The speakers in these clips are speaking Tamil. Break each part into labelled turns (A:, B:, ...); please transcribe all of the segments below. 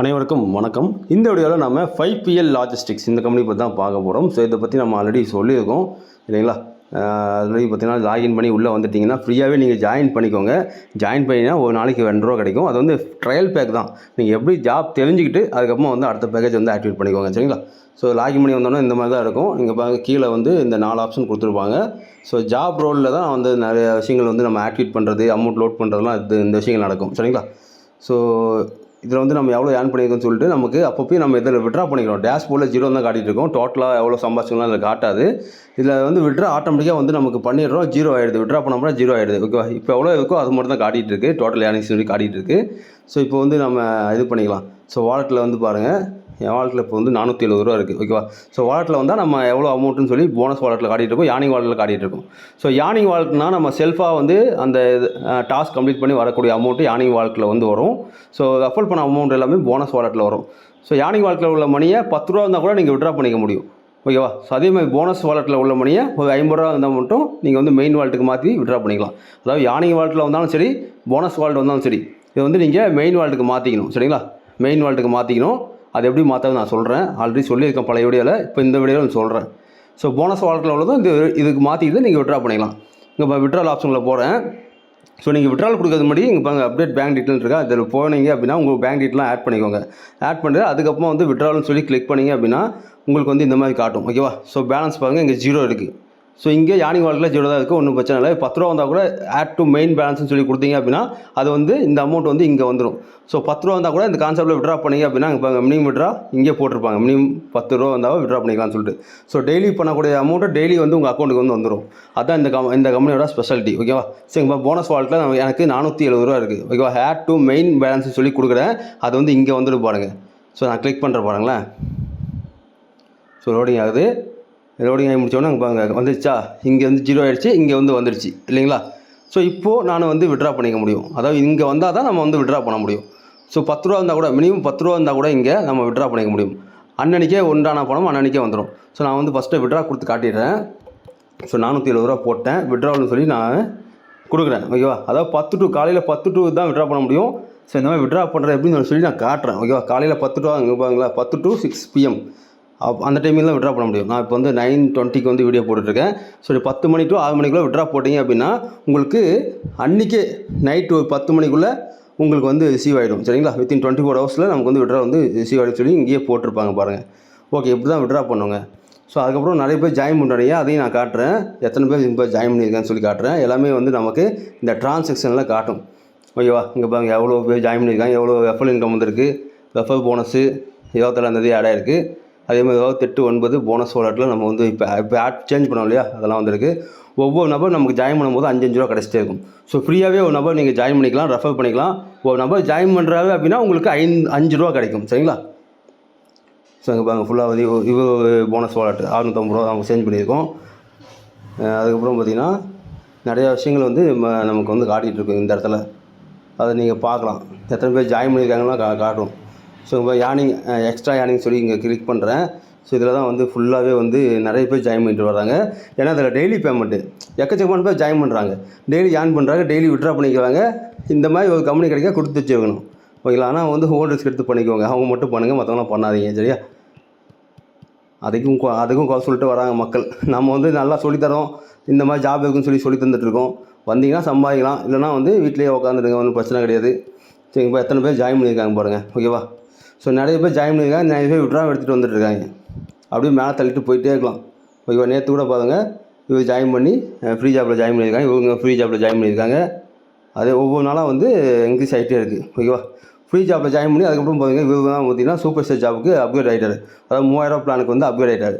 A: அனைவருக்கும் வணக்கம். இந்த வீடியோவில் நம்ம ஃபைவ் பிஎல் லாஜிஸ்டிக்ஸ் இந்த கம்பெனி பற்றி தான் பார்க்க போகிறோம் ஸோ இதை பற்றி நம்ம ஆல்ரெடி சொல்லியிருக்கோம். இல்லைங்களா? ஆல்ரெடி பார்த்தீங்கன்னா லாகின் பண்ணி உள்ளே வந்துட்டிங்கன்னா ஃப்ரீயாகவே நீங்கள் ஜாயின் பண்ணிக்கோங்க. ஜாயின் பண்ணினா ஒரு நாளைக்கு ரெண்டு ரூபா கிடைக்கும். அது வந்து ட்ரையல் பேக் தான். நீங்கள் எப்படி ஜாப் தெரிஞ்சுக்கிட்டு அதுக்கப்புறமா வந்து அடுத்த பேக்கேஜ் வந்து ஆக்டிவேட் பண்ணிக்கோங்க. சரிங்களா? ஸோ லாகின் பண்ணி வந்தோன்னா இந்த மாதிரி தான் இருக்கும். இங்கே பாருங்க கீழே வந்து இந்த நாலு ஆப்ஷன் கொடுத்துருப்பாங்க. ஸோ ஜாப் ரோலில் தான் வந்து நிறைய விஷயங்கள் வந்து நம்ம ஆக்டிவேட் பண்ணுறது அமௌண்ட் லோட் பண்ணுறதுலாம் இது இந்த விஷயங்கள் நடக்கும். சரிங்களா? ஸோ இதில் வந்து நம்ம எவ்வளோ ஏர்ன் பண்ணியிருக்கோம்னு சொல்லிட்டு நமக்கு அப்பப்போயும் நம்ம இதில் விட்ரா பண்ணிக்கிறோம். டேஷ்போர்டில் ஜீரோ தான் காட்டிட்டு இருக்கோம் டோட்டலாக எவ்வளோ சம்பாதிச்சோம்லாம் அதில் காட்டாது. இதில் வந்து விட்ரா ஆட்டோமேட்டிக்காக வந்து நமக்கு பண்ணிடுறோம். ஜீரோ ஆயிடுது. விட்ரா பண்ணோம்னா ஜீரோ ஆகிடுது ஓகேவா இப்போ எவ்வளோ இருக்கோ அது மட்டும் தான் காட்டிகிட்டு இருக்கு டோட்டல் ஏர்னிங்ஸ் சொல்லி காட்டிகிட்டு இருக்கு ஸோ இப்போ வந்து நம்ம இது பண்ணிக்கலாம். ஸோ வாலெட்டில் வந்து பாருங்கள் என் வாலெட்டில் இப்போ வந்து நானூற்றி எழுபது ரூபா இருக்குது ஓகேவா ஸோ வாலெட்டில் வந்தால் நம்ம எவ்வளோ அமௌண்ட்டுன்னு சொல்லி போனஸ் வாலெட்டில் காட்டிகிட்டு இருக்கோம் யானிங் வாலெட்டில் காட்டிகிட்டு இருக்கோம். ஸோ யானிங் வாலெட்னா நம்ம செல்ஃபாக வந்து அந்த டாஸ்க் கம்ப்ளீட் பண்ணி வரக்கூடிய அமௌண்ட்டு யானிங் வாலெட்டில் வந்து வரும். ஸோ அஃபோர்ட் பண்ண அமௌண்ட் எல்லாமே போனஸ் வாலெட்டில் வரும். ஸோ யானிங் வாலெட்டில் உள்ள மணியை பத்து ரூபா இருந்தால் கூட நீங்கள் விட்ரா பண்ணிக்க முடியும் ஓகேவா ஸோ அதே மாதிரி போனஸ் வாலெட்டில் உள்ள மணியை ஒரு ஐம்பது ரூபா இருந்தால் மட்டும் நீங்கள் வந்து மெயின் வாலெட்டுக்கு மாற்றி விட்ரா பண்ணிக்கலாம். அதாவது யானிங் வாலெட்டில் வந்தாலும் சரி போனஸ் வாலெட் வந்தாலும் சரி இது வந்து நீங்கள் மெயின் வாலெட்டுக்கு மாற்றிக்கணும் சரிங்களா? மெயின் வாலெட்டுக்கு மாற்றிக்கணும் அது எப்படி மாற்றாது நான் சொல்கிறேன் ஆல்ரெடி சொல்லியிருக்கேன் பழைய வீடியோவில் இப்போ இந்த வீடியோவில் நான் சொல்கிறேன் ஸோ போனஸ் வாழ்க்கையில் உள்ளதும் இது இதுக்கு மாற்றிக்கிட்டு நீங்கள் விட்ரா பண்ணிக்கலாம். இங்கே இப்போ விட்ரால் ஆப்ஷனில் போகிறேன் ஸோ நீங்கள் விட்ரால் கொடுக்கறது முன்னாடி இங்கே பாருங்கள் அப்டேட் பேங்க் டீட்டெயில் இருக்கா. அதில் போனீங்க அப்படின்னா உங்கள் பேங்க் டீட்டெயிலாம் ஆட் பண்ணிக்கோங்க. ஆட் பண்ணிட்டு அதுக்கப்புறம் வந்து விட்ரால்னு சொல்லி கிளிக் பண்ணீங்க அப்படின்னா உங்களுக்கு வந்து இந்த மாதிரி காட்டும். ஓகேவா ஸோ பேலன்ஸ் பாருங்கள் இங்கே ஜீரோ இருக்குது ஸோ இங்கே யானிங் வாலெட்டில் ஜீரோ தான் இருக்குது ஒன்றும் பிரச்சனை இல்லை. பத்து ரூபா வந்தால் கூட ஆட் டு மெயின் பேலன்ஸ்னு சொல்லி கொடுத்தீங்க அப்படின்னா அது வந்து இந்த அமௌண்ட் வந்து இங்கே வந்துடும் ஸோ பத்து ரூபா வந்தால் கூட இந்த கான்செப்ட்டில் விட்ரா பண்ணீங்க அப்படின்னா இப்போ மினிமம் விட்ரா இங்கே போட்டிருப்பாங்க. மினிமம் பத்து ரூபா வந்தால் விட்ரா பண்ணிக்கலாம்னு சொல்லிட்டு. ஸோ டெய்லி பண்ணக்கூடிய அமௌண்ட்டை டெய்லி வந்து உங்கள் அக்கௌண்ட்டுக்கு வந்து வந்துடும் அதான் இந்த கம் இந்த கம்பெனியோட ஸ்பெஷாலிட்டி ஓகேவா சரி இப்போ போனஸ் வாலெட்டில் எனக்கு நானூற்றி எழுபது ரூபா இருக்குது ஓகேவா ஆட் டு மெயின் பேலன்ஸ்னு சொல்லி கொடுக்குறேன். அது வந்து இங்கே வந்துட்டு பாருங்கள் ஸோ நான் கிளிக் பண்ணுற பாருங்களேன். ஸோ லோடிங் ஆகுது. லோடிங் ஆகி முடிச்சோடனே அங்கே பாருங்க வந்துருச்சா? இங்கே வந்து ஜீரோ ஆகிடுச்சு இங்கே வந்து வந்துடுச்சு இல்லைங்களா? ஸோ இப்போது நான் வந்து விட்ரா பண்ணிக்க முடியும். அதாவது இங்கே வந்தால் தான் நம்ம வந்து விட்ரா பண்ண முடியும். ஸோ பத்து ரூபா இருந்தால் கூட மினிமம் பத்து ரூபா இருந்தால் கூட இங்கே நம்ம விட்ரா பண்ணிக்க முடியும். அன்னன்னைக்கே ஒன்றான பணம் அன்னன்னைக்கே வந்துடும் ஸோ நான் வந்து ஃபஸ்ட்டு விட்ரா கொடுத்து காட்டிடுறேன். ஸோ நானூற்றி எழுபது ரூபா போட்டேன். விட்ராவல்னு சொல்லி நான் கொடுக்குறேன். ஓகேவா அதாவது பத்து டு காலையில் பத்து டு தான் விட்ரா பண்ண முடியும். ஸோ இந்த மாதிரி விட்ரா பண்ணுறது எப்படின்னு சொல்லி நான் காட்டுறேன். ஓகேவா காலையில் பத்து டு அங்கே பாருங்களா பத்து டு சிக்ஸ் பிஎம் அப் அந்த டைமில் தான் விட்ரா பண்ண முடியும். நான் இப்போ வந்து நைன் டுவெண்ட்டிக்கு வந்து வீடியோ போட்டுட்ருக்கேன். ஸோ பத்து மணி டு ஆறு மணிக்குள்ளே விட்ரா போட்டிங்க அப்படின்னா உங்களுக்கு அன்றைக்கே நைட்டு ஒரு பத்து மணிக்குள்ளே உங்களுக்கு வந்து ரிசீவ் ஆகிடும் சரிங்களா? வித்தின் டுவெண்ட்டி ஃபோர் ஹவர்ஸில் நமக்கு வந்து விட்ரா வந்து ரிசீவ் ஆகிடும் சொல்லி இங்கேயே போட்டிருப்பாங்க பாருங்கள் ஓகே இப்படி தான் விட்ரா பண்ணுங்க. ஸோ அதுக்கப்புறம் நிறைய பேர் ஜாயின் பண்ணுறீங்க அதையும் நான் காட்டுறேன். எத்தனை பேர் இப்போ ஜாயின் பண்ணியிருக்கேன்னு சொல்லி காட்டுறேன். எல்லாமே வந்து நமக்கு இந்த டிரான்சாக்ஷனில் காட்டும். ஓகேவா? இங்கே பாருங்க எவ்வளோ பேர் ஜாயின் பண்ணியிருக்காங்க. எவ்வளோ ரெஃபல் இன்கம் வந்திருக்கு. ரெஃபல் போனஸு இருபத்தேழாந்தேதி ஆட் ஆயிருக்கு. அதே மாதிரி ஏதாவது எட்டு ஒன்பது போனஸ் வாலெட்டில் நம்ம வந்து இப்போ இப்போ ஆட் சேஞ்ச் பண்ணோம் இல்லையா? அதெல்லாம் வந்திருக்கு. ஒவ்வொரு நபர் நமக்கு ஜாயின் பண்ணும்போது அஞ்சு அஞ்சு ரூபா கிடச்சிட்டே இருக்கும். ஸோ ஃப்ரீயாகவே ஒரு நபர் நீங்கள் ஜாயின் பண்ணிக்கலாம் ரெஃபர் பண்ணிக்கலாம். ஒரு நபர் ஜாயின் பண்ணுறாரு அப்படின்னா உங்களுக்கு ஐந்து அஞ்சு ரூபா கிடைக்கும். சரிங்களா? ஸோ அங்கே பாருங்கள் ஃபுல்லாக வந்து இவ- இது போனஸ் வாலெட் அறுநூத்தம்பது ரூபா அவங்க சேஞ்ச் பண்ணியிருக்கோம். அதுக்கப்புறம் பார்த்திங்கன்னா நிறையா விஷயங்கள் வந்து நமக்கு வந்து காட்டிகிட்டு இருக்கும் இந்த இடத்துல. அதை நீங்கள் பார்க்கலாம். எத்தனை பேர் ஜாயின் பண்ணியிருக்காங்கன்னா கா காட்டும் ஸோ இப்போ யானிங் எக்ஸ்ட்ரா யானிங் சொல்லி இங்கே கிளிக் பண்ணுறேன் ஸோ இதில் தான் வந்து ஃபுல்லாகவே வந்து நிறைய பேர் ஜாயின் பண்ணிட்டு வராங்க. ஏன்னா அதில் டெய்லி பேமெண்ட்டு எக்கச்சக்கமான பேர் ஜாயின் பண்ணுறாங்க டெய்லி ஜாயின் பண்ணுறாங்க டெய்லி விட்ரா பண்ணிக்கிறாங்க. இந்த மாதிரி ஒரு கம்பெனி கிடைக்க கொடுத்து வச்சுக்கணும். ஓகேங்களா? ஆனால் வந்து ஹோல்டர்ஸ் எடுத்து பண்ணிக்கோங்க. அவங்க மட்டும் பண்ணுங்கள் மற்றவங்களாம் பண்ணாதீங்க சரியா? அதுக்கும் அதுக்கும் குறை சொல்லிட்டு வராங்க மக்கள். நம்ம வந்து நல்லா சொல்லித்தரோம். இந்த மாதிரி ஜாப் இருக்குன்னு சொல்லி சொல்லி தந்துட்டுருக்கோம். வந்தீங்கன்னா சம்பாதிக்கலாம். இல்லைனா வந்து வீட்டிலேயே உட்காந்துருங்க ஒன்றும் பிரச்சனை கிடையாது. சரி இப்போ எத்தனை பேர் ஜாயின் பண்ணியிருக்காங்க பாருங்கள் ஓகேவா? ஸோ நிறைய பேர் ஜாயின் பண்ணியிருக்காங்க. நிறைய பேர் விட்ரா எடுத்துகிட்டு வந்துட்டு இருக்காங்க. அப்படியே மேலே தள்ளிட்டு போயிட்டே இருக்கலாம். ஓகேவா நேற்று கூட பாருங்க. இவர் ஜாயின் பண்ணி ஃப்ரீ ஜாப்பில் ஜாயின் பண்ணியிருக்காங்க. இவங்க ஃப்ரீ ஜாப்பில் ஜாயின் பண்ணியிருக்காங்க. அதே ஒவ்வொரு நாளாக வந்து இன்க்ரீஸ் ஆகிட்டே இருக்குது ஓகேவா ஃப்ரீ ஜாப்பில் ஜாயின் பண்ணி அதுக்கப்புறம் பார்த்தீங்கன்னா இவங்க தான் பார்த்தீங்கன்னா சூப்பர் ஸ்டார் ஜாபுக்கு அப்கிரேட் ஆகிட்டார் அதாவது மூவாயிரம் பிளானுக்கு வந்து அப்கிரேட் ஆகிட்டார்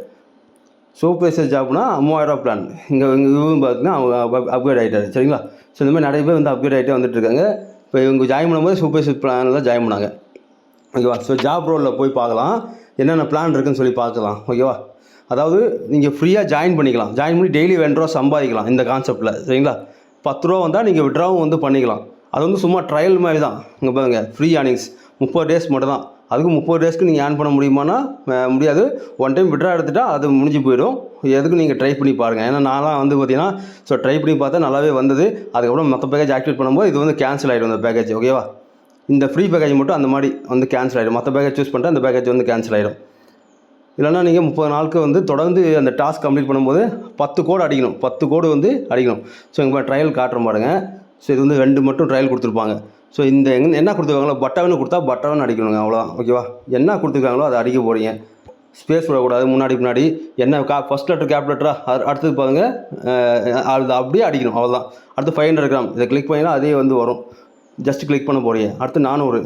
A: சூப்பர் ஸ்டார் ஜாப்னா மூவாயிரம் பிளான் இங்கே இங்கே இவங்க பார்த்தீங்கன்னா அவங்க அப்கிரேட் ஆகிட்டாரு சரிங்களா? ஸோ இந்த மாதிரி நிறைய பேர் வந்து அப்கிரேட் ஆகிட்டே வந்துட்டுருக்காங்க இப்போ இவங்க ஜாயின் பண்ணும்போது சூப்பர் ஸ்டார் பிளானில் தான் ஜாயின் பண்ணாங்க. ஓகேவா? ஸோ ஜாப் ரோலில் போய் பார்க்கலாம். என்னென்ன பிளான் இருக்குன்னு சொல்லி பார்க்கலாம். ஓகேவா? அதாவது நீங்கள் ஃப்ரீயாக ஜாயின் பண்ணிக்கலாம். ஜாயின் பண்ணி டெய்லி ரெண்டு சம்பாதிக்கலாம் இந்த கான்செப்ட்டில் சரிங்களா? பத்து ரூபா வந்தால் நீங்கள் விட்ராவும் வந்து பண்ணிக்கலாம். அது வந்து சும்மா ட்ரையல் மாதிரி தான். இங்கே பாருங்க ஃப்ரீ ஏர்னிங்ஸ் முப்பது டேஸ் மட்டும் தான். அதுக்கு முப்பது டேஸ்க்கு நீங்கள் ஏர்ன் பண்ண முடியுமானா முடியாது. ஒன் டைம் விட்ரா எடுத்துட்டால் அது முடிஞ்சு போயிடும். எதுக்கு நீங்கள் ட்ரை பண்ணி பாருங்கள் ஏன்னா நான்லாம் வந்து பார்த்தீங்கன்னா ஸோ ட்ரை பண்ணி பார்த்தா நல்லாவே வந்தது. அதுக்கப்புறம் மற்ற பேக்கேஜ் ஆக்டிவேட் பண்ணும்போது இது வந்து கேன்சல் ஆகிடும் அந்த பேக்கேஜ் ஓகேவா? இந்த ஃப்ரீ பேக்கேஜ் மட்டும் அந்த மாதிரி வந்து கேன்சல் ஆகிடும் மற்ற பேக்கேஜ் சூஸ் பண்ணிட்டு அந்த பேக்கேஜ் வந்து கேன்சல் ஆகிடும் இல்லைன்னா நீங்கள் முப்பது நாளுக்கு வந்து தொடர்ந்து அந்த டாஸ்க் கம்ப்ளீட் பண்ணும்போது பத்து கோடு அடிக்கணும். பத்து கோடு வந்து அடிக்கணும். ஸோ எங்கள் ட்ரையல் காட்டுற பாருங்க. ஸோ இது வந்து ரெண்டு மட்டும் ட்ரையல் கொடுத்துருப்பாங்க. ஸோ இந்த எங்க என்ன கொடுத்துருக்காங்களோ பட்டவனு கொடுத்தா பட்டவன் அடிக்கணுங்க அவ்வளோதான் ஓகேவா என்ன கொடுத்துருக்காங்களோ அதை அடிக்க போகிறீங்க ஸ்பேஸ் விடக்கூடாது முன்னாடி முன்னாடி என்ன கா ஃபஸ்ட் லெட்டர் கேப் லெட்டரா அடுத்தது பாருங்க அது அப்படியே அடிக்கணும் அவ்வளோதான் அடுத்து ஃபைவ் ஹண்ட்ரட் கிராம் இதை கிளிக் பண்ணினா அதே வந்து வரும். ஜஸ்ட் கிளிக் பண்ண போகிறீங்க அடுத்து நானூறு.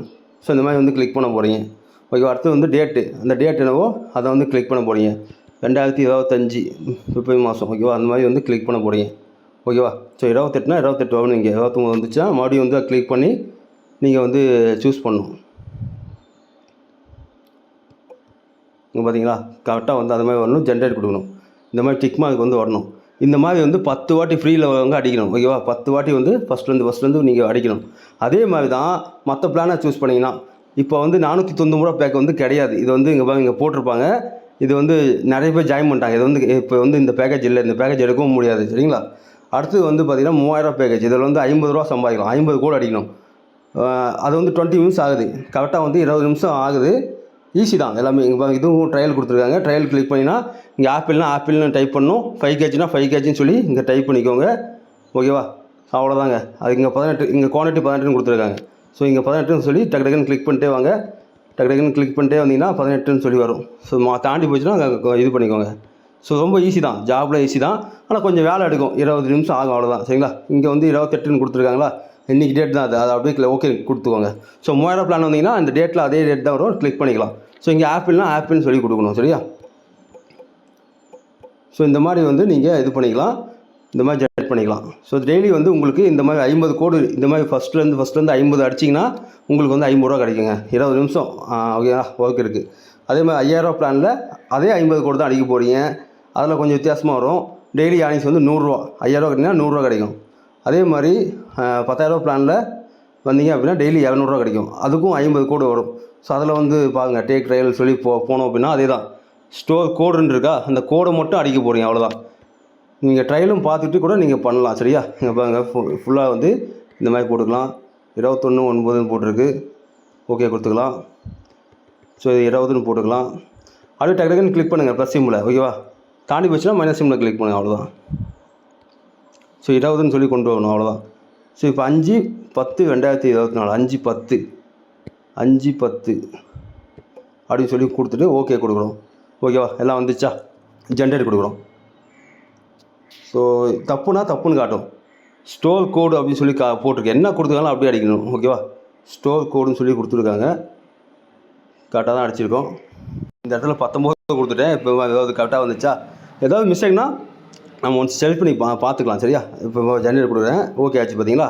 A: ஸோ இந்த மாதிரி வந்து கிளிக் பண்ண போகிறீங்க ஓகேவா அடுத்து வந்து டேட்டு அந்த டேட் என்னவோ அதை வந்து கிளிக் பண்ண போகிறீங்க ரெண்டாயிரத்தி இருபத்தஞ்சி பிப்ரவரி மாதம் ஓகேவா அந்த மாதிரி வந்து கிளிக் பண்ண போகிறீங்க ஓகேவா ஸோ இருபத்தெட்டுனா இருபத்தெட்டு வரும் நீங்கள் இருபத்தொம்பது வந்துச்சுன்னா மறுபடியும் வந்து கிளிக் பண்ணி நீங்கள் வந்து சூஸ் பண்ணணும். இங்கே பார்த்தீங்களா கரெக்டாக வந்து அது மாதிரி வரணும். ஜென்ரேட் கொடுக்கணும். இந்த மாதிரி டிக் மார்க் வந்து வரணும். இந்த மாதிரி வந்து பத்து வாட்டி ஃப்ரீயில் வந்து அடிக்கணும். ஓகேவா பத்து வாட்டி வந்து ஃபஸ்ட்லேருந்து ஃபஸ்ட்லேருந்து நீங்கள் அடிக்கணும். அதே மாதிரி தான் மற்ற பிளானை சூஸ் பண்ணிங்கன்னா இப்போ வந்து நானூற்றி தொண்ணூறு ரூபா பேக் வந்து கிடையாது. இது வந்து இங்கே இங்கே போட்டிருப்பாங்க. இது வந்து நிறைய பேர் ஜாயின் பண்ணிட்டாங்க. இது வந்து இப்போ வந்து இந்த பேக்கேஜ் இல்லை. இந்த பேக்கேஜ் எடுக்கவும் முடியாது. சரிங்களா? அடுத்தது வந்து பார்த்தீங்கன்னா மூவாயிரம் பேக்கேஜ் இதில் வந்து ஐம்பது ரூபா சம்பாதிக்கலாம். ஐம்பது கூட அடிக்கணும். அது வந்து டுவெண்ட்டி மினிட்ஸ் ஆகுது. கரெக்டாக வந்து இருபது நிமிஷம் ஆகுது. ஈஸி தான். எல்லாமே இங்கே இதுவும் ட்ரையல் கொடுத்துருக்காங்க. ட்ரையல் கிளிக் பண்ணினா இங்கே ஆப்பிள்னா ஆப்பிள்னு டைப் பண்ணும். ஃபைவ் கேஜினா ஃபைவ் கேஜின்னு சொல்லி இங்கே டைப் பண்ணிக்கோங்க. ஓகேவா அவ்வளோதாங்க அது இங்கே பதினெட்டு இங்கே குவான்டிட்டி பதினெட்டுன்னு கொடுத்துருக்காங்க. ஸோ இங்கே பதினெட்டுன்னு சொல்லி டக்கு டக்குன்னு கிளிக் பண்ணிட்டே வாங்க. டக்கு டக்குன்னு கிளிக் பண்ணிட்டே வந்தீங்கன்னா பதினெட்டுன்னு சொல்லி வரும். ஸோ மா தாண்டி போச்சுன்னா அங்க இது பண்ணிக்கோங்க. ஸோ ரொம்ப ஈஸி தான். ஜாபில் ஈஸி தான். ஆனால் கொஞ்சம் வேலை எடுக்கும். இருபது நிமிஷம் ஆகும் அவ்வளோதான் சரிங்களா? இங்கே வந்து இருபத்தெட்டுன்னு கொடுத்துருக்காங்களா? இன்றைக்கி டேட் தான். அது அது அப்படியே ஓகே கொடுத்துக்கோங்க. ஸோ மூவாயிரம் பிளான் வந்தீங்கன்னா அந்த டேட்டில் அதே டேட் தான் வரும். கிளிக் பண்ணிக்கலாம். ஸோ இங்கே ஆப்பிள்னா ஆப்பிள்னு சொல்லி கொடுக்கணும் சரியா? ஸோ இந்த மாதிரி வந்து நீங்கள் இது பண்ணிக்கலாம். இந்த மாதிரி ஜெனரேட் பண்ணிக்கலாம். ஸோ டெய்லி வந்து உங்களுக்கு இந்த மாதிரி ஐம்பது கோடு இந்த மாதிரி ஃபஸ்ட்லேருந்து ஃபஸ்ட்லேருந்து ஐம்பது அடிச்சிங்கன்னா உங்களுக்கு வந்து ஐம்பது ரூபா கிடைக்குங்க. இருபது நிமிஷம். ஓகேங்களா ஒர்க் இருக்குது அதே மாதிரி ஐயாயிரரூவா பிளானில் அதே ஐம்பது கோடு தான் அடிக்க போகிறீங்க அதில் கொஞ்சம் வித்தியாசமாக வரும். டெய்லி ஏர்னிங்ஸ் வந்து நூறுரூவா ஐயாயிரரூவா கட்டிங்கன்னா நூறுரூவா கிடைக்கும். அதே மாதிரி பத்தாயிரரூவா பிளானில் வந்தீங்க அப்படின்னா டெய்லி இரநூறுவா கிடைக்கும். அதுக்கும் ஐம்பது கோடு வரும். ஸோ அதில் வந்து பாருங்கள் டேக் ட்ரையல் சொல்லி போ போனோம் அப்படின்னா அதே தான் ஸ்டோர் கோடுன்னு இருக்கா அந்த கோடை மட்டும் அடிக்க போகிறீங்க அவ்வளோதான் நீங்கள் ட்ரையலும் பார்த்துட்டு கூட நீங்கள் பண்ணலாம் சரியா? இங்கே பாருங்க ஃபுல்லாக வந்து இந்த மாதிரி போட்டுக்கலாம். இருபத்தொன்று ஒன்பதுன்னு போட்டிருக்கு. ஓகே கொடுத்துக்கலாம். ஸோ இது இருபதுன்னு போட்டுக்கலாம். அப்படியே டக்கு டக்குன்னு கிளிக் பண்ணுங்கள் ப்ளஸ் சிம்மில் ஓகேவா தாண்டி போச்சுன்னா மைனஸ் சிம்மில் கிளிக் பண்ணுங்கள் அவ்வளோதான் ஸோ இருபதுன்னு சொல்லி கொண்டு வரணும் அவ்வளோதான் ஸோ இப்போ அஞ்சு பத்து ரெண்டாயிரத்தி இருபத்தி நாலு அஞ்சு பத்து. அஞ்சு பத்து அப்படின்னு சொல்லி கொடுத்துட்டு ஓகே கொடுக்குறோம் ஓகேவா எல்லாம் வந்துச்சா? ஜென்ரேட் கொடுக்குறோம் ஸோ தப்புனா தப்புன்னு காட்டும். ஸ்டோர் கோடு அப்படின்னு சொல்லி கா போட்டிருக்கு. என்ன கொடுத்துருக்காங்களோ அப்படியே அடிக்கணும். ஓகேவா ஸ்டோர் கோடுன்னு சொல்லி கொடுத்துருக்காங்க. கரெக்டாக தான் அடிச்சிருக்கோம். இந்த இடத்துல பத்தொம்போது கொடுத்துட்டேன். இப்போ ஏதாவது கரெக்டாக வந்துச்சா? ஏதாவது மிஸ்டேக்னா நம்ம ஒன்ஸ் செல் பண்ணி பா பார்த்துக்கலாம். சரியா? இப்போ ஜென்ரேட் கொடுக்குறேன். ஓகே ஆச்சு பார்த்தீங்களா?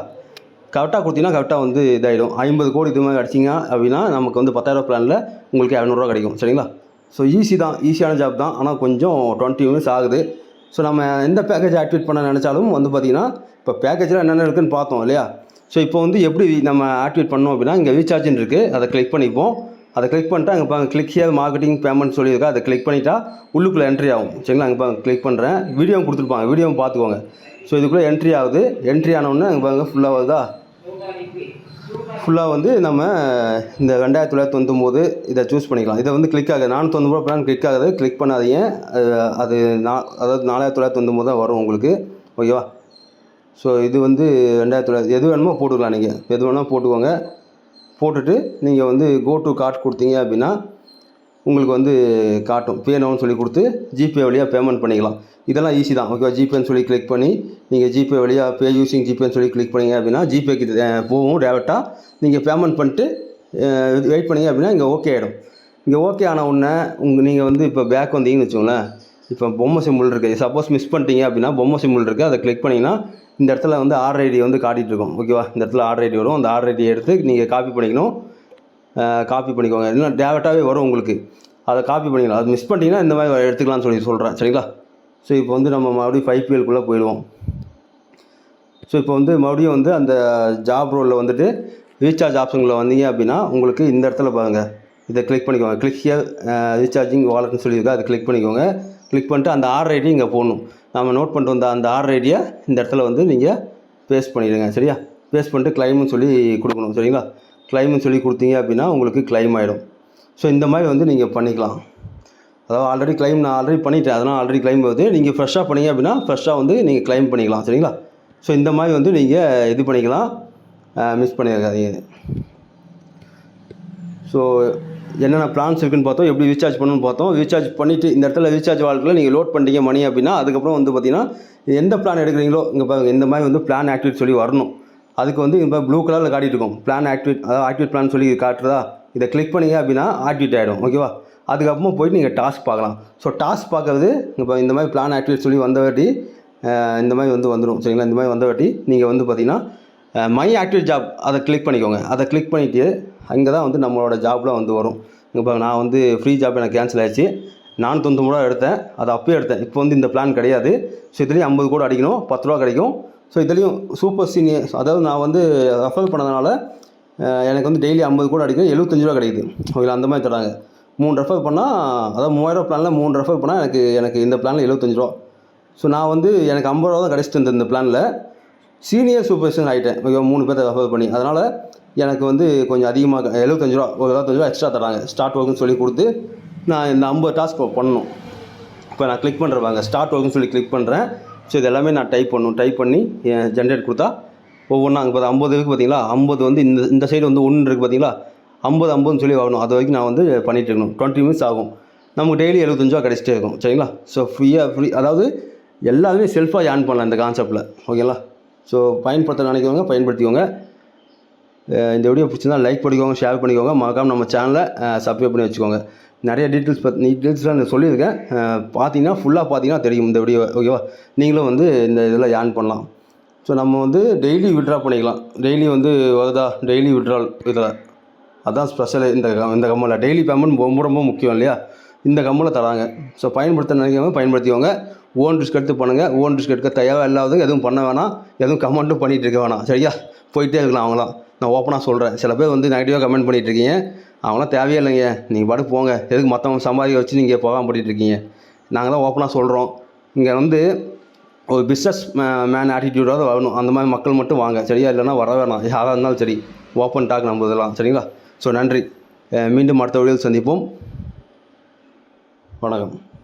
A: கரெக்டாக கொடுத்தீங்கன்னா கரெக்டாக வந்து இதாகிடும் ஐம்பது கோடி இது மாதிரி அடிச்சிங்க அப்படின்னா நமக்கு வந்து பத்தாயிரம் பிளானில் உங்களுக்கு இரநூறுவா கிடைக்கும். சரிங்களா? ஸோ ஈஸி தான். ஈஸியான ஜாப் தான். ஆனால் கொஞ்சம் டுவெண்ட்டி மினிட்ஸ் ஆகுது. ஸோ நம்ம எந்த பேக்கேஜ் ஆக்டிவேட் பண்ண நினச்சாலும் வந்து பார்த்திங்கன்னா இப்போ பேக்கேஜில் என்னென்ன இருக்குன்னு பார்த்தோம் இல்லையா? ஸோ இப்போ வந்து எப்படி நம்ம ஆக்டிவேட் பண்ணோம் அப்படின்னா இங்கே ரீசார்ஜின் இருக்குது அதை கிளிக் பண்ணிப்போம். அதை கிளிக் பண்ணிட்டா அங்கே பாருங்க கிளிக் ஹியர் மார்க்கெட்டிங் பேமெண்ட் சொல்லியிருக்கா. அதை கிளிக் பண்ணிட்டா உள்ளுக்குள்ளே என்ட்ரி ஆகும். சரிங்களா? அங்கே பாருங்க கிளிக் பண்ணுறேன் வீடியோவும் கொடுத்துருப்பாங்க. வீடியோவும் பார்த்துக்கோங்க. ஸோ இதுக்குள்ளே என்ட்ரி ஆகுது. என்ட்ரி ஆனவுடனே பாருங்க ஃபுல்லாக வருதா? ஃபுல்லாக வந்து நம்ம இந்த ரெண்டாயிரத்தி தொள்ளாயிரத்தி தொண்ணூத்தொம்போது இதை சூஸ் பண்ணிக்கலாம். இதை வந்து கிளிக் ஆகுது. நானூற்றி தொண்ணூறு பிளான் கிளிக் ஆகுது. கிளிக் பண்ணாதீங்க. அது அது நா அதாவது நாலாயிரத்தி தொள்ளாயிரத்தி தொண்ணூத்தொம்போது தான் வரும் உங்களுக்கு. ஓகேவா ஸோ இது வந்து ரெண்டாயிரத்தி தொள்ளாயிரத்தி எது வேணுமோ போட்டுக்கலாம் நீங்கள் எது வேணுமோ போட்டுக்கோங்க. போட்டுட்டு நீங்கள் வந்து கோ டு கார்ட் கொடுத்தீங்க அப்படின்னா உங்களுக்கு வந்து காட்டும். பே நவுன்னு சொல்லி கொடுத்து ஜிபே வழியாக பேமெண்ட் பண்ணிக்கலாம். இதெல்லாம் ஈஸி தான். ஓகேவா ஜிபேன்னு சொல்லி கிளிக் பண்ணி நீங்கள் ஜிபே வழியாக பே யூஸிங் ஜிபேன்னு சொல்லி கிளிக் பண்ணீங்க அப்படின்னா ஜிபேக்கு போகும் டேரெக்டாக நீங்கள் பேமெண்ட் பண்ணிட்டு வெயிட் பண்ணீங்க அப்படின்னா இங்கே ஓகே ஆகிடும் இங்கே ஓகே ஆன உடனே உங்கள் நீங்கள் வந்து இப்போ பேக் வந்தீங்கன்னு வச்சுக்கோங்களேன் இப்போ பொம்மை சிம்பிள் இருக்குது சப்போஸ் மிஸ் பண்ணிட்டீங்க அப்படின்னா பொம்மை சிம்பிள் இருக்குது அதை கிளிக் பண்ணிங்கன்னா இந்த இடத்துல வந்து ஆர்டர் ஐடி வந்து காட்டிகிட்டு இருக்கும். ஓகேவா இந்த இடத்துல ஆர்டர் ஐடி வரும். அந்த ஆர்டர் ஐடி எடுத்து நீங்கள் காப்பி பண்ணிக்கணும். காப்பி பண்ணிக்கோங்க. இல்லைன்னா டேரெக்டாகவே வரும் உங்களுக்கு. அதை காப்பி பண்ணிக்கலாம். அது மிஸ் பண்ணிட்டீங்கன்னா இந்த மாதிரி எடுத்துக்கலாம்னு சொல்லி சொல்கிறேன் சரிங்களா? ஸோ இப்போ வந்து நம்ம மறுபடியும் ஃபைவ் பிஎல்குள்ளே போயிடுவோம். ஸோ இப்போ வந்து மறுபடியும் வந்து அந்த ஜாப் ரோலில் வந்துட்டு ரீசார்ஜ் ஆப்ஷனில் வந்தீங்க அப்படின்னா உங்களுக்கு இந்த இடத்துல பாருங்கள் இதை கிளிக் பண்ணிக்கோங்க. கிளிக் ஹியர் ரீசார்ஜிங் வாலெட்னு சொல்லியிருக்கா. அதை கிளிக் பண்ணிக்கோங்க. கிளிக் பண்ணிட்டு அந்த ஆர்டர் ஐடி இங்கே போடணும். நம்ம நோட் பண்ணிட்டு வந்த அந்த ஆர்டர் ஐடியை இந்த இடத்துல வந்து நீங்கள் பேஸ்ட் பண்ணிடுங்க. சரியா? பேஸ்ட் பண்ணிட்டு கிளைம்னு சொல்லி கொடுக்கணும். சரிங்களா? கிளைம்னு சொல்லி கொடுத்தீங்க அப்படின்னா உங்களுக்கு கிளைம் ஆகிடும் ஸோ இந்த மாதிரி வந்து நீங்கள் பண்ணிக்கலாம். அதாவது ஆல்ரெடி கிளைம் நான் ஆல்ரெடி பண்ணிட்டேன். அதனால் ஆல்ரெடி கிளைம் வருது நீங்கள் ஃப்ரெஷ்ஷாக பண்ணீங்க அப்படின்னா ஃப்ரெஷ்ஷாக வந்து நீங்கள் கிளைம் பண்ணிக்கலாம். சரிங்களா? ஸோ இந்த மாதிரி வந்து நீங்கள் இது பண்ணிக்கலாம். மிஸ் பண்ணியிருக்காதீங்க ஸோ என்னென்ன பிளான்ஸ் இருக்குன்னு பார்த்தோம். எப்படி ரீசார்ஜ் பண்ணணும்னு பார்த்தோம். ரீசார்ஜ் பண்ணிவிட்டு இந்த இடத்துல ரீசார்ஜ் வாழ்க்கையில் நீங்கள் லோட் பண்ணிட்டீங்க மணி அப்படின்னா அதுக்கப்புறம் வந்து பார்த்தீங்கன்னா எந்த பிளான் எடுக்கிறீங்களோ இங்கே பாருங்கள் இந்த மாதிரி வந்து பிளான் ஆக்டிவேட் சொல்லி வரணும். அதுக்கு வந்து இப்போ ப்ளூ கலரில் காட்டிட்டு இருக்கும். பிளான் ஆக்டிவேட் அதாவது ஆக்டிவேட் பிளான் சொல்லி காட்டுறதா? இதை கிளிக் பண்ணிங்க அப்படின்னா ஆக்டிவேட் ஆகிடும் ஓகேவா அதுக்கப்புறமா போயிட்டு நீங்கள் டாஸ்க் பார்க்கலாம். ஸோ டாஸ்க் பார்க்கறது இப்போ இந்த மாதிரி பிளான் ஆக்டிவேட் சொல்லி வந்தவாட்டி இந்த மாதிரி வந்து வந்துடும் சரிங்களா? இந்த மாதிரி வந்தவாட்டி நீங்கள் வந்து பார்த்தீங்கன்னா மை ஆக்டிவ் ஜாப் அதை கிளிக் பண்ணிக்கோங்க. அதை கிளிக் பண்ணிவிட்டு அங்கே தான் வந்து நம்மளோட ஜாப்லாம் வந்து வரும். இப்போ நான் வந்து ஃப்ரீ ஜாப் எனக்கு கேன்சல் ஆயிடுச்சு. நான் தொண்ணூறு ரூபா எடுத்தேன். அதை அப்போயே எடுத்தேன். இப்போ வந்து இந்த பிளான் கிடையாது. ஸோ இதுலேயும் ஐம்பது கூட அடிக்கணும். பத்து ரூபா கிடைக்கும். ஸோ இதுலேயும் சூப்பர் சீனியர் அதாவது நான் வந்து ரெஃபர் பண்ணதுனால எனக்கு வந்து டெய்லி ஐம்பது கூட அடிக்கணும் எழுபத்தஞ்சு ரூபா கிடைக்குது. ஓகேங்களா? அந்த மாதிரி தராங்க. மூணு ரெஃபர் பண்ணால் அதாவது மூவாயிரம் பிளானில் மூணு ரெஃபர் பண்ணால் எனக்கு எனக்கு இந்த பிளானில் எழுபத்தஞ்சு ரூபா. ஸோ நான் வந்து எனக்கு ஐம்பது ரூபா தான் கிடச்சிட்டு இருந்த இந்த பிளானில் சீனியர் சூப்பர்ஸ்டன் ஆகிட்டேன் ஓகே மூணு பேர்த்த ரெஃபர் பண்ணி. அதனால் எனக்கு வந்து கொஞ்சம் அதிகமாக எழுபத்தஞ்சு ரூபா ஒரு எழுபத்தஞ்சு ரூபா எக்ஸ்ட்ரா தராங்க. ஸ்டார்ட் ஒர்க்குன்னு சொல்லி கொடுத்து நான் இந்த ஐம்பது டாஸ்க் பண்ணணும். இப்போ நான் கிளிக் பண்ணுறவாங்க ஸ்டார்ட் ஒர்க்குன்னு சொல்லி கிளிக் பண்ணுறேன் ஸோ இது எல்லாமே நான் டைப் பண்ணணும். டைப் பண்ணி ஜென்ரேட் கொடுத்தா ஒவ்வொன்றா அங்கே பார்த்தா ஐம்பது இருக்குது பார்த்தீங்களா ஐம்பது வந்து இந்த இந்த சைடு வந்து ஒன்று இருக்குது பார்த்தீங்களா ஐம்பது ஐம்பதுன்னு சொல்லி வரணும் அது வரைக்கும் நான் வந்து பண்ணிகிட்டு இருக்கணும். டுவெண்ட்டி மினிட்ஸ் ஆகும். நமக்கு டெய்லி எழுபத்தஞ்சு கிடச்சிட்டே இருக்கும். சரிங்களா? ஸோ ஃப்ரீயாக ஃப்ரீ அதாவது எல்லாருமே செல்ஃபாக ஏர்ன் பண்ணலாம் இந்த கான்செப்ட்டில் ஓகேங்களா ஸோ பயன்படுத்த நினைக்கிறவங்க பயன்படுத்திக்கோங்க. இந்த வீடியோ பிடிச்சிருந்தா லைக் பண்ணிக்கோங்க ஷேர் பண்ணிக்கோங்க. மறக்காமல் நம்ம சேனலை சப்ஸ்கிரைப் பண்ணி வச்சுக்கோங்க. நிறைய டீட்டெயில்ஸ் பற்றி டீட்டெயில்ஸ்லாம் நான் சொல்லியிருக்கேன். பார்த்தீங்கன்னா ஃபுல்லாக பார்த்தீங்கன்னா தெரியும் இந்த வீடியோ ஓகேவா நீங்களும் வந்து இந்த இதில் ஏர்ன் பண்ணலாம். ஸோ நம்ம வந்து டெய்லி விட்ரா பண்ணிக்கலாம். டெய்லி வந்து வருதா? டெய்லி விட்ரால் இதில். அதுதான் ஸ்பெஷல் இந்த இந்த கம்மலில். டெய்லி பேமெண்ட் ரொம்ப ரொம்ப முக்கியம் இல்லையா? இந்த கம்மலை தராங்க. ஸோ பயன்படுத்த நினைக்கிறவங்க பயன்படுத்திக்கோங்க. ஓன் ரிஸ்க் எடுத்து பண்ணுங்கள் ஓன் ரிஸ்க் எடுக்க தேவை இல்லாதவங்க எதுவும் பண்ண வேணாம். எதுவும் கமெண்ட்டும் பண்ணிகிட்டு இருக்க வேணாம். சரியா? போயிட்டே இருக்கலாம் அவங்களாம். நான் ஓப்பனாக சொல்கிறேன் சில பேர் வந்து நெகட்டிவாக கமெண்ட் பண்ணிகிட்டு இருக்கீங்க. அவங்களாம் தேவையே இல்லைங்க நீங்கள் பாட்டுக்கு போங்க. எதுக்கு மற்றவங்க சம்பாதிக்க வச்சு நீங்கள் போகாமல் பண்ணிகிட்டு இருக்கீங்க? நாங்கள் தான் ஓப்பனாக சொல்கிறோம் இங்கே வந்து ஒரு பிஸ்னஸ் மேன் ஆட்டிடியூடாக வரணும். அந்த மாதிரி மக்கள் மட்டும் வாங்க. சரியா? இல்லைன்னா வர வேணாம். யாராக இருந்தாலும் சரி. ஓப்பன் டாக் நம்ம இதெல்லாம். சரிங்களா? ஸோ நன்றி. மீண்டும் அடுத்த வீடியோவில் சந்திப்போம். வணக்கம்.